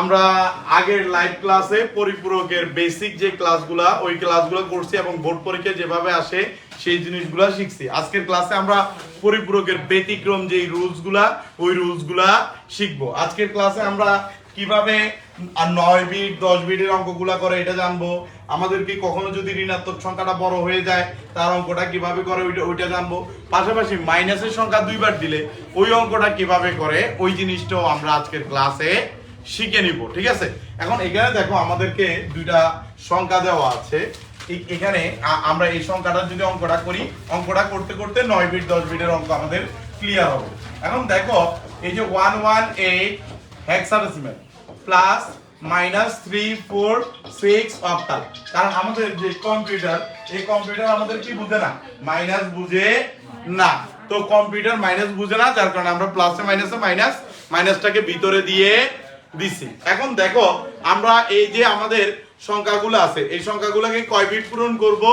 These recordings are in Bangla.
আমরা আগের লাইভ ক্লাসে পরিপূরকের বেসিক যে ক্লাসগুলা ওই ক্লাসগুলো করছি এবং বোর্ড পরীক্ষা যেভাবে আসে, সেই জিনিসগুলো শিখছি। আজকের ক্লাসে আমরা পরিপূরকের ব্যতিক্রম যেই রুলসগুলা ওই রুলসগুলা শিখব। আজকের ক্লাসে আমরা কীভাবে আর নয় বিট দশ বিটের অঙ্কগুলা করে এটা জানব। আমাদেরকে কখনো যদি ঋণাত্মক সংখ্যাটা বড় হয়ে যায়, তার অঙ্কটা কীভাবে করে ওইটা ওইটা জানব। পাশাপাশি মাইনাসের সংখ্যা দুইবার দিলে, ওই অঙ্কটা কীভাবে করে, ওই জিনিসটাও আমরা আজকের ক্লাসে শিখে নিব, ঠিক আছে? এখন এখানে দেখো আমাদেরকে দুইটা সংখ্যা দেওয়া আছে। এখানে আমরা এই সংখ্যাটা যদি অঙ্কটা করি, অঙ্কটা করতে করতে নয় বিট, দশ বিটের অঙ্ক আমাদের ক্লিয়ার হবে। এখন দেখো, এই যে one one eight hexadecimal plus minus three four six octal কারণ আমাদের যে কম্পিউটার এই কম্পিউটার আমাদের কি বুঝে না? মাইনাস বুঝে না। তো কম্পিউটার মাইনাস বুঝে না, যার কারণে আমরা প্লাসে মাইনাসে মাইনাস মাইনাসটাকে ভিতরে দিয়ে দিছি। এখন দেখো, আমরা এই যে আমাদের সংখ্যাগুলো আছে, এই সংখ্যাগুলোকে কয় বিট পূরণ করব?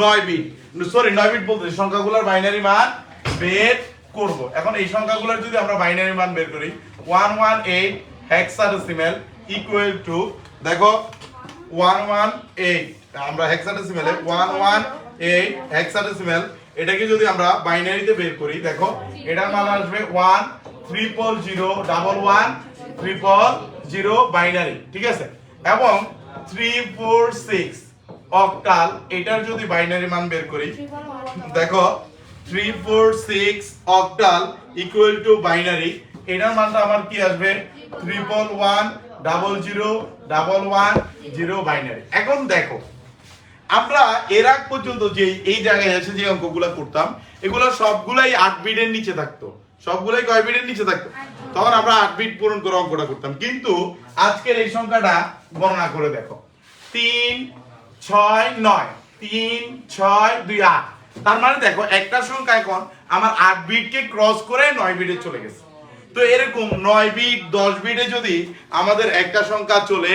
নয় বিট সরি নয় বিট বলতে সংখ্যাগুলোর বাইনারি মান বের করব। এখন এই সংখ্যাগুলোর যদি আমরা বাইনারি মান বের করি one one eight hexadecimal equal to দেখো ওয়ান ওয়ান এইট আমরা হেক্সাডেসিমেলে ওয়ান ওয়ান এইট হেক্সাডেসিমেল এটাকে যদি আমরা বাইনারিতে বের করি, দেখো, এটার মান আসবে one triple zero double one triple zero binary ঠিক আছে? এবং থ্রি ফোর সিক্স অক্টাল এটার যদি বাইনারি মান বের করি, দেখো three four six octal equal to binary এটার মানটা আমার কি আসবে? Triple one double zero double one zero binary এখন দেখো, আমরা এর আগ পর্যন্ত যে এই জায়গায় এসে যে অঙ্কগুলো করতাম, এগুলো সবগুলাই আট বিটের নিচে থাকতো। সবগুলাই কয় বিটের নিচে থাকতো? তখন আমরা আট বিট পূরণ করে অঙ্কটা করতাম। কিন্তু আজকের এই সংখ্যাটা গণনা করে দেখো। তিন, ছয়, নয়। তিন, ছয়, দুই, আট। তার মানে দেখো, একটা সংখ্যা এখন আমার আট বিটকে ক্রস করে নয় বিটে চলে গেছে। তো এরকম নয় বিট, দশ বিটে যদি আমাদের একটা সংখ্যা চলে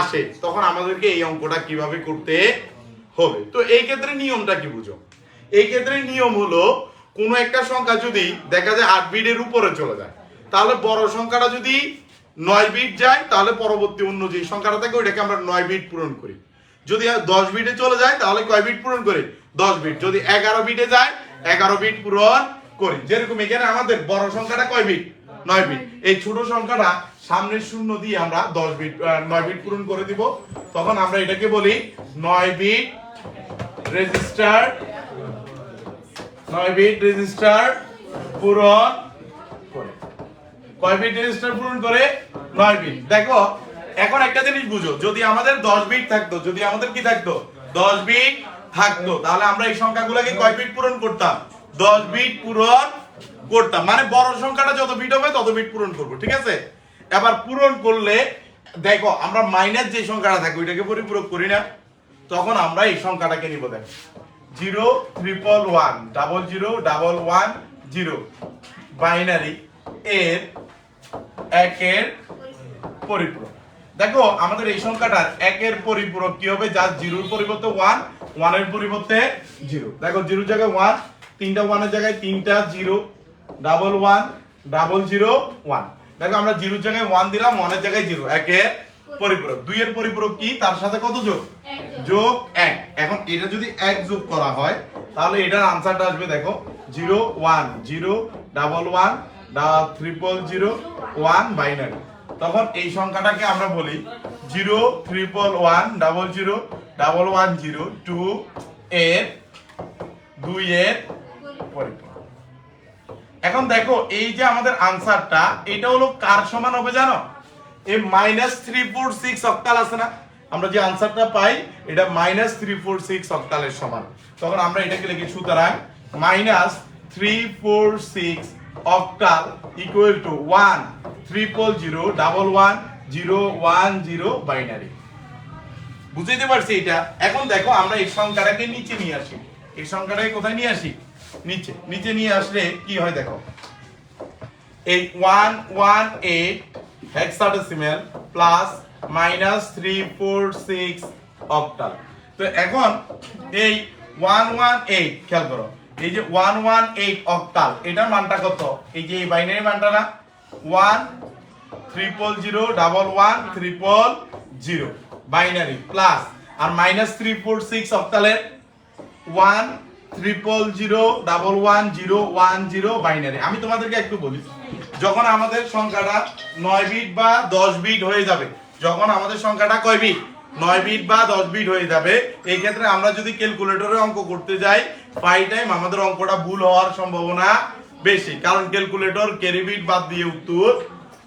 আসে, তখন আমাদেরকে এই অঙ্কটা কীভাবে করতে হবে? তো এই ক্ষেত্রে নিয়মটা কি বুঝো? এই ক্ষেত্রে নিয়ম হলো, কোনো একটা সংখ্যা যদি দেখা যায় আট বিটের উপরে চলে যায় তাহলে বড় সংখ্যাটা যদি নয় বিট যায়, তাহলে পরবর্তী অন্য যে সংখ্যাটা থাকে, ওইটাকে আমরা নয় বিট পূরণ করি। যদি দশ বিটে চলে যায়, তাহলে কয় বিট পূরণ করি? দশ বিট যদি এগারো বিটে যায়, এগারো বিট পূরণ করি। যেরকম এখানে আমাদের বড় সংখ্যাটা কয় বিট নয় বিট এই ছোট সংখ্যাটা সামনের শূন্য দিয়ে আমরা দশ বিট নয় বিট পূরণ করে দিব। তখন আমরা এটাকে বলি নয় বিট রেজিস্টার নয় বিট রেজিস্টার পূরণ কয় বিট রেজিস্টার পূরণ করে? নয় বিট দেখো, এখন একটা জিনিস বুঝো, যদি আমাদের দশ বিট থাকতো, যদি আমাদের কি থাকতো? দশ বিট থাকতো। তাহলে আমরা এই সংখ্যাগুলোকে কয় বিট পূরণ করতাম? দশ বিট পূরণ করতাম। মানে বড় সংখ্যাটা যত বিট হবে, তত বিট পূরণ করব, ঠিক আছে? এবার পূরণ করলে, দেখো, আমরা মাইনাস যে সংখ্যাটা থাকে, ওইটাকে পরিপূরক করি না। তখন আমরা এই সংখ্যাটাকে নিব, দেখো। Zero triple one double zero double one zero binary এর একের পরিপূরক। দেখো, আমাদের এই সংখ্যাটার একের পরিপূরক কি হবে? যার জিরোর পরিবর্তে ওয়ান ওয়ানের পরিবর্তে জিরো। দেখো, জিরোর জায়গায় ওয়ান তিনটা ওয়ানের জায়গায় তিনটা zero double one double zero one দেখো, আমরা জিরোর জায়গায় ওয়ান দিলাম ওয়ানের জায়গায় জিরো একের পরিপূরক। দুইয়ের পরিপূরক কি? তার সাথে কত যোগ? যোগ এক। এখন এটা যদি এক যোগ করা হয়, তাহলে এটার আনসারটা আসবে, দেখো zero one zero double one triple zero one binary তখন এই সংখ্যাটাকে আমরা বলি zero triple one double zero double one zero two এর দুই এর এখন দেখো এই যে আমাদের আনসারটা, এটা হলো কার সমান হবে জানো? এই minus three four six octal আছে না? আমরা যে আনসারটা পাই, এটা মাইনাস থ্রি ফোর সিক্স অক্টালের সমান। তখন আমরা এটাকে লিখি সুতরাং minus three four six octal equal to one triple zero double one zero one zero binary বুঝতে পারছি এটা? এখন দেখো, আমরা এই সংখ্যাটাকে নিচে নিয়ে আসি। এই সংখ্যাটাকে কোথায় নিয়ে আসি? নিচে। নিচে নিয়ে আসলে কি হয় দেখো? এই one one eight hexadecimal plus minus three four six octal তো এখন এই ওয়ান ওয়ান এইট খেয়াল করো। এই যে ওয়ান ওয়ান এইট অক্টাল, এটার মানটা কত? এই যে এই বাইনারি মানটা না? One triple zero double one triple zero, binary plus, আর minus three four six অক্টালের one triple zero double one zero one zero binary. আমি তোমাদেরকে একটু বলি, যখন আমাদের সংখ্যাটা নয় বিট বা দশ বিট হয়ে যাবে, যখন আমাদের সংখ্যাটা কয় বিট? নয় বিট বা দশ বিট হয়ে যাবে। এই ক্ষেত্রে আমরা যদি ক্যালকুলেটরে অঙ্ক করতে যাই ফাইভ টাইম আমাদের অঙ্কটা ভুল হওয়ার সম্ভাবনা বেশি। কারণ ক্যালকুলেটর ক্যারি বিট বাদ দিয়ে উত্তর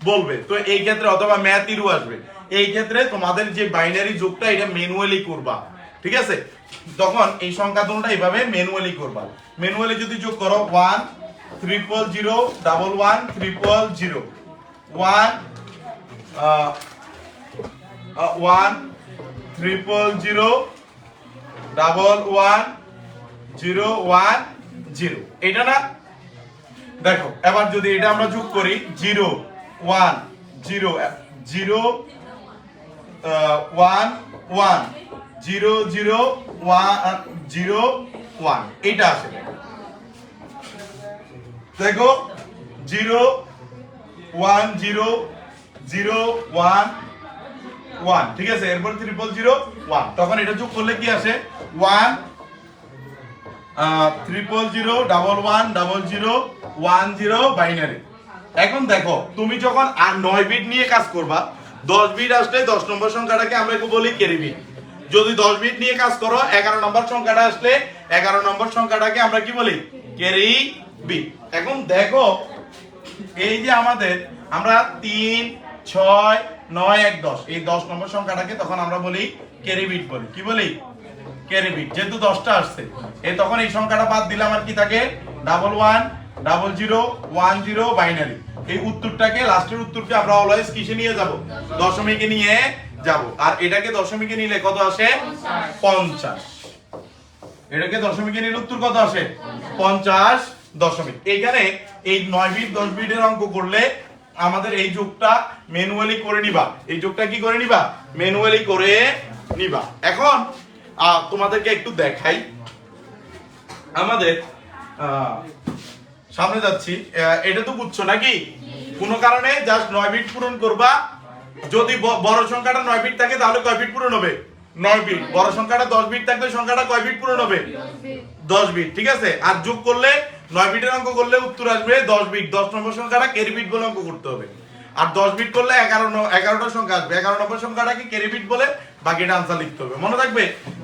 বলবে। তো এই ক্ষেত্রে অথবা ম্যাথ ইরু আসবে। এই ক্ষেত্রে তোমাদের যে বাইনারি যোগটা, এটা ম্যানুয়ালি করবা। ঠিক আছে? তখন এই সংখ্যা দুটোটা এইভাবে ম্যানুয়ালি করবা। ম্যানুয়ালি যদি যোগ করো one triple zero double one triple zero one one triple zero double one zero one zero এটা না? দেখো, এবার যদি এটা আমরা যোগ করি zero one zero zero one one zero zero one zero one এটা আসে দেখো zero one zero zero one one ঠিক আছে? এরপর ট্রিপল জিরো ওয়ান তখন এটা যোগ করলে কি আসে? One triple zero double one double zero one zero binary এখন দেখো, তুমি যখন আর নয় বিট নিয়ে কাজ করবা, দশ বিট আসলে দশ নম্বর সংখ্যাটাকে আমরা একটু বলি ক্যারি বিট যদি দশ বিট নিয়ে কাজ করো, এগারো নম্বর সংখ্যাটা আসলে এগারো নম্বর সংখ্যাটাকে আমরা কি বলি? ক্যারি বিট এখন দেখো, এই যে আমাদের, আমরা তিন, ছয় নয় এক দশ। এই দশ নম্বর সংখ্যাটাকে তখন আমরা বলি ক্যারি বলি। কি বলি? ক্যারি যেহেতু দশটা আসছে এই তখন এই সংখ্যাটা বাদ দিলে আমার কি থাকে? Double one double zero one zero binary এই উত্তরটাকে লাস্টের উত্তরকে আমরা অলওয়েজ কিসে নিয়ে যাব? দশমিকে নিয়ে যাব। আর এটাকে দশমিকে নিলে কত আসে? পঞ্চাশ। এটাকে দশমিকে নিলে উত্তর কত আসে? পঞ্চাশ দশমিক। এইখানে এই নয় বিট দশ বিটের অঙ্ক করলে আমাদের এই যোগটা ম্যানুয়ালি করে নিবা। এই যোগটা কি করে নিবা? ম্যানুয়ালি করে নিবা। এখন তোমাদেরকে একটু দেখাই। আমাদের সামনে যাচ্ছি। এটা তো বুঝছ নাকি? কোনো কারণে জাস্ট নয় বিট পূরণ করবা। যদি বড় সংখ্যাটা নয় বিট থাকে, তাহলে কয় বিট পূরণ হবে? নয় বিট বড় সংখ্যাটা দশ বিট থাকলে সংখ্যাটা কয় বিট পূরণ হবে? দশ বিট ঠিক আছে? আর যোগ করলে নয় বিটের অঙ্ক করলে উত্তর আসবে দশ বিট। দশ নম্বর সংখ্যাটা কেরি বিট বলে অঙ্ক করতে হবে। আর দশ বিট করলে এগারো এগারোটা সংখ্যা আসবে। এগারো নম্বর সংখ্যাটাকে কেরি বিট বলে বাকিটা আনসার লিখতে হবে। মনে থাকবে?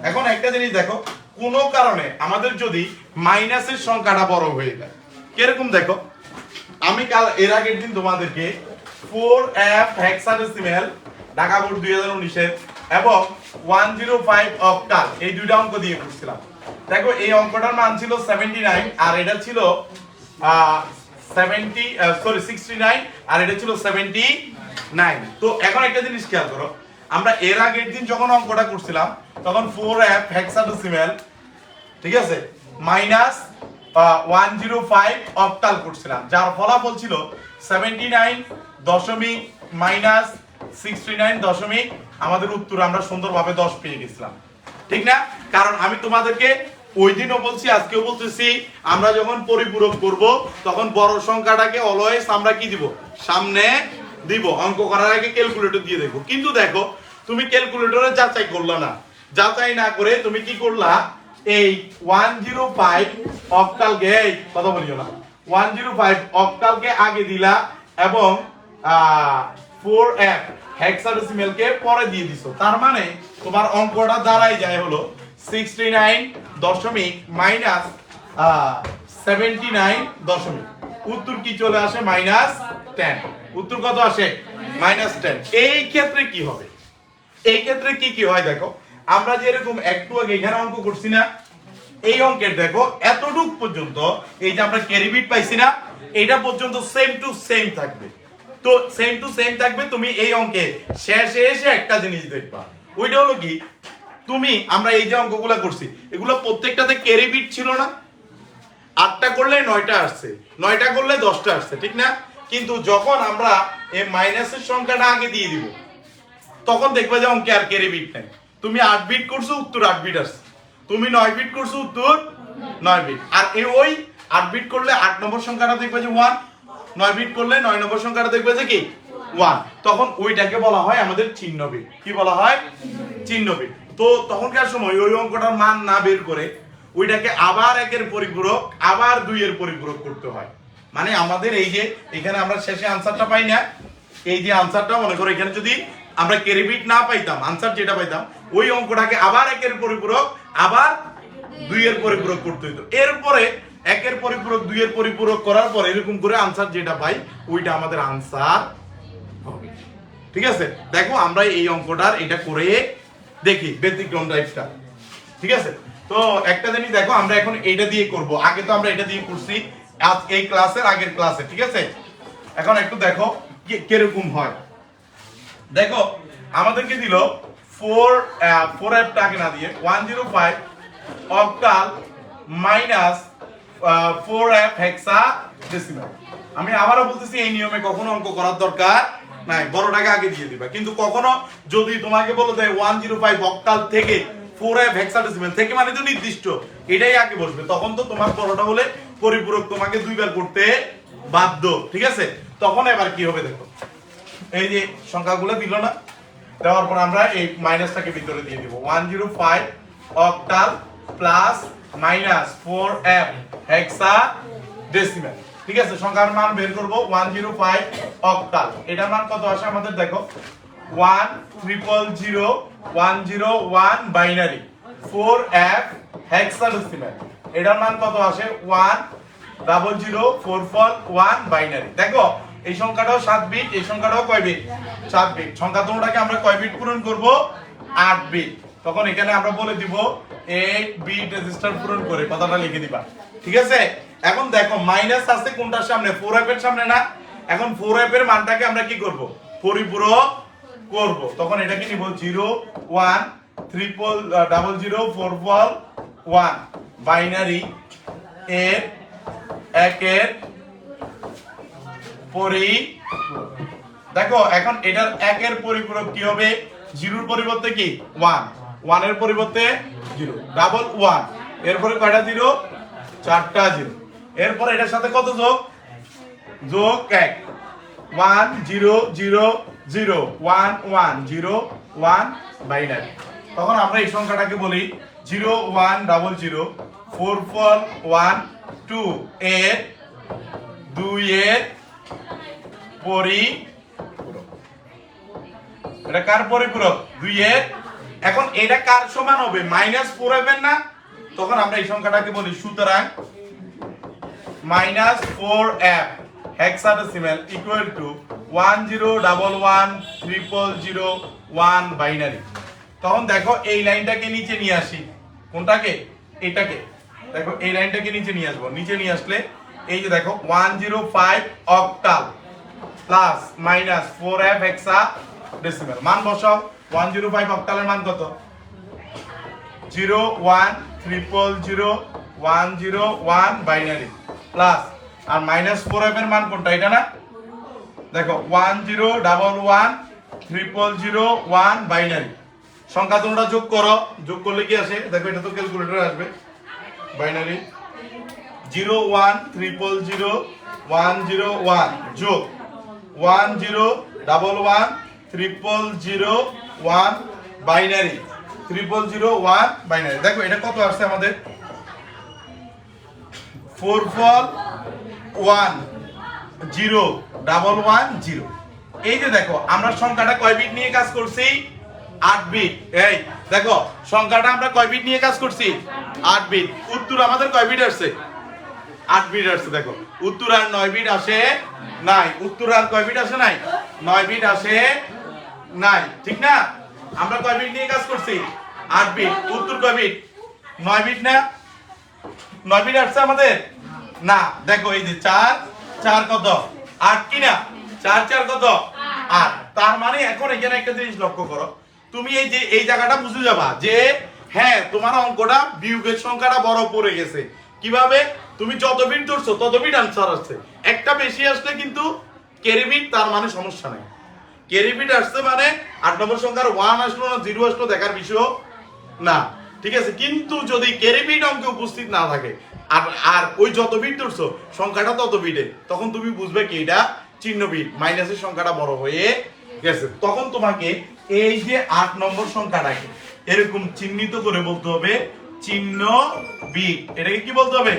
এখন একটা জিনিস দেখো, কোনো কারণে আমাদের যদি মাইনাসের সংখ্যাটা বড় হয়ে যায়, কীরকম দেখো? আমি কাল, এর আগের দিন তোমাদেরকে four F hexadecimal Dhaka board দুই হাজার উনিশের এবং one zero five of octal এই দুইটা অঙ্ক দিয়ে করছিলাম দেখো, এই অঙ্কটার মান ছিল সেভেন্টি নাইন আর এটা ছিল সেভেন্টি সরি সিক্সটি নাইন আর এটা ছিল সেভেন্টি নাইন তো এখন একটা জিনিস খেয়াল করো, আমরা এর আগের দিন যখন অঙ্কটা করছিলাম, তখন ফোর এফ হেক্সাডেসিমেল ঠিক আছে minus one zero five octal করছিলাম, যার ফলাফল ছিল সেভেন্টি নাইন দশমিক মাইনাস সিক্সটি নাইন দশমিক আমাদের উত্তর আমরা সুন্দরভাবে দশ পেয়ে গেছিলাম। ঠিক না? কারণ আমি তোমাদেরকে ওই দিনও বলছি, আজকেও বলতেছি, আমরা যখন পরিপূরক করব, তখন বড় সংখ্যাটাকে অলওয়েজ আমরা কি দিব? সামনে দিব। অঙ্ক করার আগে ক্যালকুলেটর দিয়ে দেখো। কিন্তু দেখো, তুমি ক্যালকুলেটরে যাচাই করলা না। যাচাই না করে তুমি কি করলা? এই ওয়ান জিরো ফাইভ অক্টালকে কথা বলিও না। ওয়ান জিরো ফাইভ অক্টালকে আগে দিলা এবং ফোর এফ হেক্সাডেসিমেলকে পরে দিয়ে দিছো। তার মানে তোমার অঙ্কটা দাঁড়াই যায় হলো সিক্সটি নাইন দশমিক মাইনাস সেভেন্টি নাইন দশমিক। উত্তর কি চলে আসে? মাইনাস টেন উত্তর কত আসে? মাইনাস এই ক্ষেত্রে কি হবে? এই ক্ষেত্রে কি কি হয় দেখো? আমরা যেরকম একটু আগে এখানে অঙ্ক করছি না, এই অঙ্কের দেখো, এতটুক পর্যন্ত এই যে আমরা ক্যারি বিট পাইছি না এটা পর্যন্ত সেম টু সেম থাকবে। তো সেম টু সেম থাকবে, তুমি এই অঙ্কে শেষে এসে একটা জিনিস দেখবা। ওইটা হলো কি? তুমি, আমরা এই যে অঙ্কগুলো করছি, এগুলো প্রত্যেকটাতে ক্যারি বিট ছিল না। আটটা করলে নয়টা আসছে, নয়টা করলে দশটা আসছে, ঠিক না? কিন্তু যখন আমরা এই মাইনাসের সংখ্যাটা আগে দিয়ে দিব, তখন দেখবে যে অঙ্কে আর ক্যারি বিট নাই। তুমি আট বিট করছ, উত্তর আট বিট আসছে। তুমি নয় বিট করছ, উত্তর নয় বিট আর এই ওই আট বিট করলে আট নম্বর সংখ্যাটা দেখবে যে ওয়ান নয় বিট করলে নয় নম্বর সংখ্যাটা দেখবে যে কি? ওয়ান তখন ওইটাকে বলা হয় আমাদের চিহ্ন বিট কি বলা হয়? চিহ্ন বিট তো তখনকার সময়? ওই অঙ্কটার মান না বের করে ওইটাকে আবার একের পরিপূরক, আবার দুইয়ের পরিপূরক করতে হয়। মানে আমাদের এই যে এখানে আমরা শেষে আনসারটা পাই না, এই যে আনসারটা মনে করো এখানে যদি আমরা কেরিবিট না পাইতাম আনসার যেটা পাইতাম, ওই অঙ্কটাকে আবার একের পরিপূরক, আবার দুইয়ের পরিপূরক করতে হইতো। এরপরে একের পরিপূরক, দুইয়ের পরিপূরক করার পর এরকম করে আনসার যেটা পাই, ওইটা আমাদের আনসার হবে। ঠিক আছে? দেখো, আমরা এই অঙ্কটার এটা করে দেখি ব্যতিক্রম টাইপটা ঠিক আছে? তো একটা জিনিস দেখো, আমরা এখন এইটা দিয়ে করব। আগে তো আমরা এটা দিয়ে করছি, আজ এই ক্লাসের আগের ক্লাসে ঠিক আছে? এখন একটু দেখো কীরকম হয়। দেখো, আমাদেরকে দিল ফোর ফোর অ্যাপটাকে না দিয়ে one zero five octal minus আমি আবারও বলতেছি, এই নিয়মে কখনো অঙ্ক করার দরকার নাই। বড়টাকে আগে দিয়ে দিবা। কিন্তু কখনো যদি তোমাকে বলো ওয়ান জিরো ফাইভ থেকে ফোর অ্যাপ হেক্সা ডেসিমাল থেকে মানে তো নির্দিষ্ট, এটাই আগে বসবে। তখন তো তোমার বড়টা হলে পরিপূরক তোমাকে দুইবার করতে বাধ্য, ঠিক আছে? তখন এবার কি হবে দেখো। এই যে সংখ্যাগুলো দিল না, দেওয়ার পর আমরা এই মাইনাসটাকে ভিতরে দিয়ে দিব। One zero five octal plus minus four F hexadecimal ঠিক আছে, সংখ্যার মান বের করব ওয়ান জিরো ফাইভ অক্টাল এটার মান কত আসে আমাদের দেখো? One triple zero one zero one binary four F hexadecimal এটার মান কত আসে? One double zero four four one binary দেখো, এই সংখ্যাটাও সাত বিট এই সংখ্যাটাও কয় বিট সাত বিট সংখ্যা দুটোটাকে আমরা কয় বিট পূরণ করব? আট বিট তখন এখানে আমরা বলে দিব এইট বিট রেজিস্টার পূরণ করে কথাটা লিখে দিবা। ঠিক আছে? এখন দেখো মাইনাস আছে কোনটার সামনে? ফোর এফ এর সামনে না? এখন ফোর এফ এর মানটাকে আমরা কি করব? পরিপূরক করব। তখন এটাকে নিব zero one triple double zero four four one binary এর একের পরি দেখো, এখন এটার একের পরিপূরক কি হবে? জিরোর পরিবর্তে কি? ওয়ান ওয়ানের পরিবর্তে জিরো ডাবল ওয়ান এরপরে কয়টা জিরো চারটা জিরো এরপরে এটার সাথে কত যোগ? যোগ এক। One zero zero zero one one zero one binary তখন আমরা এই সংখ্যাটাকে বলি zero one double zero four four one two এর দুই এর পরিপূরক। এটা কার পরিপূরক? দুই এর এখন এটা কার সমান হবে? মাইনাস ফোর হবেন না? তখন আমরা এই সংখ্যাটাকে বলি। সুতরাং minus four F hexadecimal equal to one zero double one triple zero one binary তখন দেখো এই লাইনটাকে নিচে নিয়ে আসি। কোনটাকে? এটাকে। দেখো এই লাইনটাকে নিচে নিয়ে আসব। নিচে নিয়ে আসলে এই যে দেখো one zero five octal plus minus four F hexadecimal মান বসাও। ওয়ান জিরো ফাইভ অক্টালের মান কত? Zero one triple zero, one zero one binary. Plus আর মাইনাস ফোর এফ এর মান কোনটা? এটা না? দেখো, one zero double one triple zero one binary. সংখ্যা তোমরা যোগ করো। যোগ করলে কি আসে? দেখো, এটা তো ক্যালকুলেটর আসবে। Binary. Zero one triple zero, one zero one যোগ। One zero double one triple zero one binary triple zero one binary. দেখো, এটা কত আসছে আমাদের? Four four one zero double one zero এই যে দেখো, আমরা সংখ্যাটা কয় বিট নিয়ে কাজ করছি? আট বিট এই, দেখো, সংখ্যাটা আমরা কয় বিট নিয়ে কাজ করছি? আট বিট উত্তর আমাদের কয় বিট আসছে? আট বিট আসছে, দেখো। উত্তর আর নয় বিট আসে নাই। উত্তর আর কয় বিট আসে নাই? নয় বিট আসে নাই, ঠিক না? আমরা কয় বিট নিয়ে কাজ করছি? আট বিট উত্তর কয় বিট নয় বিট না? নয় বিট আসছে আমাদের? না, দেখো, এই যে চার চার কত? আট কি না? চার চার কত? আট। তার মানে এখন এখানে একটা জিনিস লক্ষ্য করো। তুমি এই যে, এই জায়গাটা বুঝে যাবা যে হ্যাঁ তোমার অঙ্কটা বিয়োগের সংখ্যাটা বড় পড়ে গেছে। কীভাবে? তুমি যত বিট ধরছো, তত বিট আনসার আসছে। একটা বেশি আসলে কিন্তু কেরিবিট তার মানে সমস্যা নেই। কেরিবিট আসছে মানে আট নম্বর সংখ্যার ওয়ান আসলো না জিরো আসলো দেখার বিষয় না। ঠিক আছে? কিন্তু যদি কেরিবিট অঙ্কে উপস্থিত না থাকে, আর আর ওই যত বিট ধরছো, সংখ্যাটা তত বিটে তখন তুমি বুঝবে কি এটা চিহ্ন বিট মাইনাসের সংখ্যাটা বড় হয়ে গেছে। তখন তোমাকে এই যে আট নম্বর সংখ্যাটাকে এরকম চিহ্নিত করে বলতে হবে, চিহ্ন বিট এটাকে কি বলতে হবে?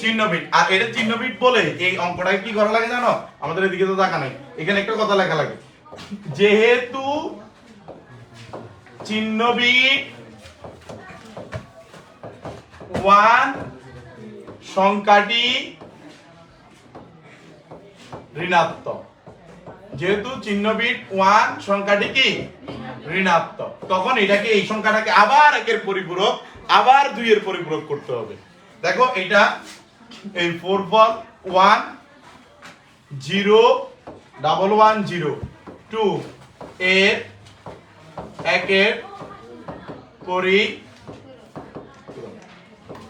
চিহ্ন বিট আর এটা চিহ্ন বিট বলে এই অঙ্কটাকে কি করা লাগে জানো? আমাদের এদিকে তো দেখা নাই। এখানে একটা কথা লেখা লাগে। যেহেতু চিহ্ন বিট ওয়ান সংখ্যাটি ঋণাত্মক। যেহেতু চিহ্ন বিট ওয়ান সংখ্যাটি কি? ঋণাত্মক। তখন এটাকে এই সংখ্যাটাকে আবার একের পরিপূরক, আবার দুইয়ের পরিপূরক করতে হবে। দেখো, এটা এই four four one zero double one zero two এর একের পরি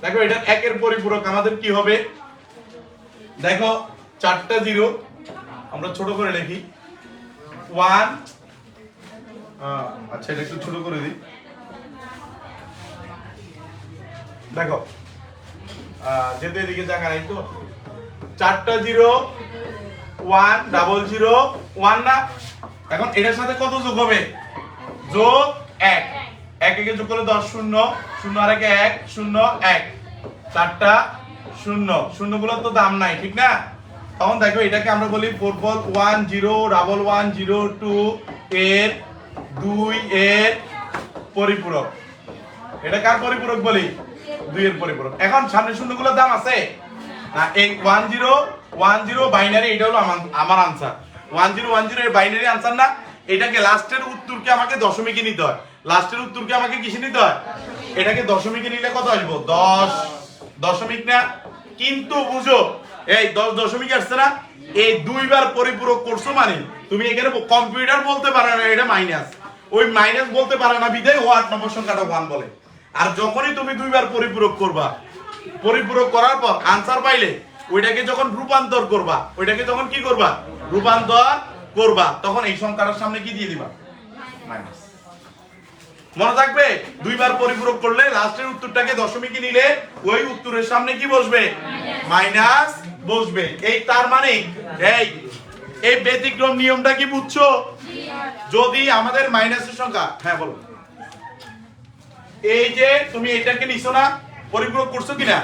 দেখো এটা একের পরিপূরক, আমাদের কি হবে? দেখো, চারটা জিরো, আমরা ছোট করে লিখি। ওয়ান আচ্ছা এটা একটু ছোট করে দিই। দেখো যেতে এদিকে জায়গা নাই তো। চারটা zero, one, double zero, one না? এখন এটার সাথে কত যোগ হবে? যোগ এক। এক। একে যোগ করলে দশ শূন্য। শূন্য আর একে এক শূন্য এক। চারটা শূন্য। শূন্য শূন্যগুলোর তো দাম নাই ঠিক না? তখন দেখো এটাকে আমরা বলি four four one zero double one zero two এর দুই এর পরিপূরক। এটা কার পরিপূরক বলি? দুই এর পরিপূরক। এখন সামনে শূন্য শূন্যগুলোর দাম আছে? না এই one zero one zero binary এটা হলো আমার আমার আনসার ওয়ান আনসার না। এটাকে লাস্টের উত্তরকে আমাকে দশমিকে নিতে হয়। লাস্টের উত্তরকে আমাকে কিসে নিতে হয়? এটাকে দশমিকে নিলে কত আসব? দশ। দশমিক না। কিন্তু বুঝো, এই দশ দশমিক আসছে না। এই দুইবার পরিপূরক করছ মানে? তুমি এখানে কম্পিউটার বলতে পারে না, এটা মাইনাস ওই মাইনাস বলতে পারে না বিদায় ও আট নম্বর সংখ্যাটা ওয়ান বলে। আর যখনই তুমি দুইবার পরিপূরক করবা, পরিপূরক করার পর আনসার পাইলে, ওইটাকে যখন রূপান্তর করবা, ওইটাকে যখন কি করবা? রূপান্তর করবা, তখন এই সংখ্যাটার সামনে কি দিয়ে দিবা? মাইনাস। মনে থাকবে? দুইবার পরিপূরক করলে লাস্টের উত্তরটাকে দশমিকে নিলে ওই উত্তরের সামনে কি বসবে? মাইনাস বসবে। এই তার মানে এই এই ব্যতিক্রম নিয়মটা কি বুঝছ? যদি আমাদের মাইনাসের সংখ্যা হ্যাঁ বলো। এই যে তুমি এটাকে নিছো না, পরিপূরক করছ কিনা?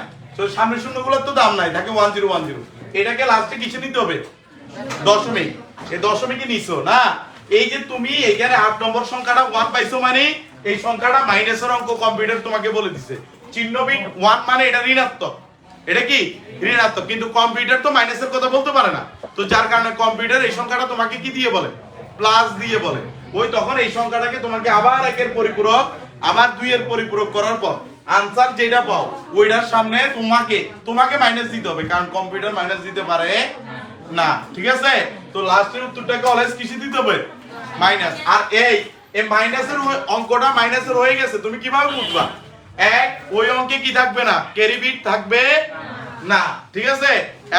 সামনের শূন্যগুলোর তো দাম নাই থাকে ওয়ান জিরো ওয়ান জিরো এটাকে লাস্টে কিছু নিতে হবে? দশমিক। এই দশমিকে নিছো, না? এই যে তুমি আট নম্বর সংখ্যাটা ওয়ান পাইছো মানে এই সংখ্যাটা মাইনাসের অঙ্ক কম্পিউটার তোমাকে বলে দিছে। ওয়ান মানে এটা ঋণাত্মক। এটা কি? ঋণাত্মক। কিন্তু কম্পিউটার তো মাইনাসের কথা বলতে পারে না। তো যার কারণে কম্পিউটার এই সংখ্যাটা তোমাকে কি দিয়ে বলে? প্লাস দিয়ে বলে। ওই তখন এই সংখ্যাটাকে তোমাকে আবার একের পরিপূরক, আবার দুইয়ের পরিপূরক করার পর আনসার যেটা পাও, ওইটার সামনে তোমাকে তোমাকে মাইনাস দিতে হবে। কারণ কম্পিউটার মাইনাস দিতে পারে না, ঠিক আছে? তো লাস্টের উত্তরটাকে অলওয়েজ কিসে দিতে হবে। মাইনাস আর এই এই মাইনাসের অঙ্কটা মাইনাসের হয়ে গেছে, তুমি কীভাবে বুঝবা? এক, ওই অঙ্কে কি থাকবে না? ক্যারি বিট থাকবে না, ঠিক আছে?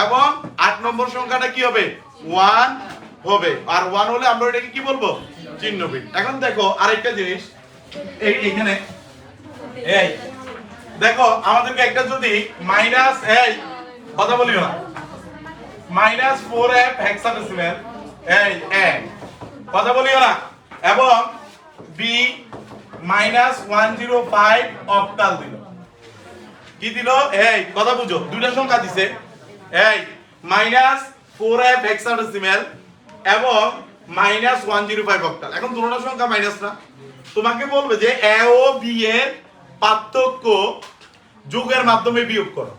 এবং আট নম্বর সংখ্যাটা কি হবে? ওয়ান হবে। আর ওয়ান হলে আমরা এটাকে কি বলব? চিহ্ন বিট এখন দেখো আরেকটা জিনিস। এই এখানে এই, দেখো, আমাদেরকে একটা যদি মাইনাস এই, কথা বলিও না। মাইনাস ফোর এফ হেক্সাডেসিমেল এই এক কথা বলিও না এবং B minus one zero five octal দিল। কি দিল? এই, কথা বুঝো। দুইটা সংখ্যা দিছে। এই মাইনাস ফোর এফ হেক্সাডেসিমেল এবং minus one zero five octal এখন দুটোটা সংখ্যা মাইনাস না। তোমাকে বলবে যে এ ও বি এর পার্থক্য যোগের মাধ্যমে বিয়োগ করো।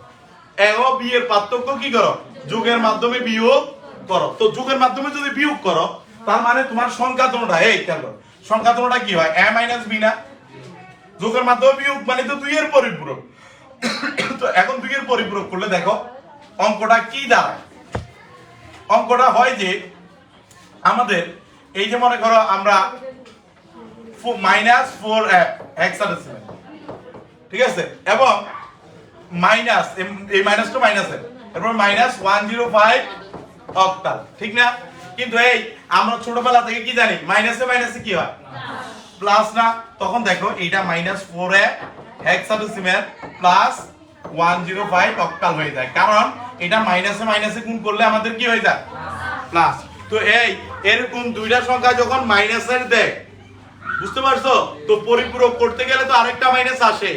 এ ও বি এর পার্থক্য কি করো? যোগের মাধ্যমে বিয়োগ করো। তো যুগের মাধ্যমে যদি বিয়োগ করো, তার মানে তোমার সংখ্যা তোমরা এই, খেয়াল করো। সংখ্যা তোমরা কি হয়? এ মাইনাস বি না? যোগের মাধ্যমে বিয়োগ মানে তো দুইয়ের পরিপূরক। তো এখন দুইয়ের পরিপূরক করলে দেখো, অঙ্কটা কি দাঁড়ায়? অঙ্কটা হয় যে, আমাদের এই যে মনে করো আমরা মাইনাস ফোর ঠিক আছে? এবং মাইনাস এই মাইনাস টু মাইনাসের এরপর minus one zero five octal ঠিক না? কিন্তু এই, আমরা ছোটবেলা থেকে কি জানি মাইনাসে মাইনাসে কি হয়? প্লাস না? তখন দেখো, এইটা minus four A hexadecimal plus one zero five octal হয়ে যায়। কারণ এটা মাইনাসে মাইনাসে গুণ করলে আমাদের কি হয়ে যায়? প্লাস তো এই এরকম দুইটা সংখ্যা যখন মাইনাসের দেয়, বুঝতে পারছ? তো পরিপূরক করতে গেলে তো আরেকটা মাইনাস আসে।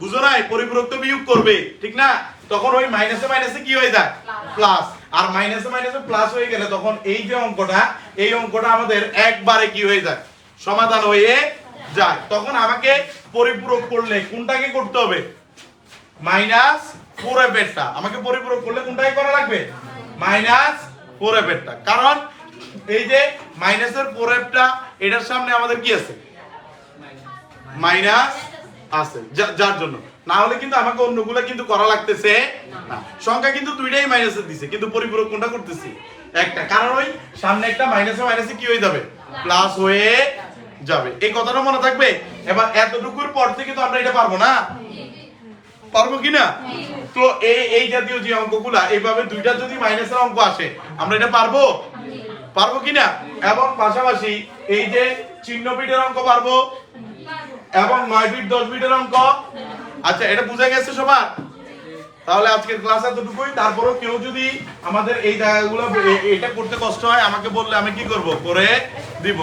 বুঝো নাই? পরিপূরক তো বিয়োগ করবে ঠিক না? তখন ওই মাইনাসে মাইনাসে কি হয়ে যায়? প্লাস আর মাইনাসে মাইনাসে প্লাস হয়ে গেলে তখন এই যে অঙ্কটা এই অঙ্কটা আমাদের একবারে কি হয়ে যায়? সমাধান হয়ে যায়। তখন আমাকে পরিপূরক করলে কোনটাকে করতে হবে? মাইনাস ফোর এফেরটা আমাকে পরিপূরক করলে কোনটাকে করা লাগবে? মাইনাস ফোর এফেরটা কারণ এই যে মাইনাসের ফোর এফটা এটার সামনে আমাদের কি আছে? মাইনাস আছে। যার জন্য। না হলে কিন্তু আমাকে অন্যগুলো কিন্তু করা লাগতেছে। না। সংখ্যা কিন্তু দুইটাই মাইনাসে দিছে কিন্তু পরিপূরক কোনটা করতেছি? একটা। কারণ ওই সামনে একটা মাইনাসে মাইনাসে কি হয়ে যাবে? প্লাস হয়ে যাবে। এই কথাটা মনে থাকবে? এবার এতটুকুর পর থেকে তো আমরা এটা পারব না? পারব কি না? তো এই এই জাতীয় যে অঙ্কগুলা এইভাবে দুইটা যদি মাইনাসের অঙ্ক আসে আমরা এটা পারব? পারব কি না? এবং পাশাপাশি এই যে চিহ্ন পিঠের অঙ্ক পারব? এবং নয় ফিট দশ ফিটের অঙ্ক? আচ্ছা এটা বুঝা গেছে সবার? তাহলে আজকের ক্লাস এতটুকুই। তারপরও কেউ যদি আমাদের এই জায়গাগুলো এটা করতে কষ্ট হয়, আমাকে বললে আমি কি করব? করে দিব।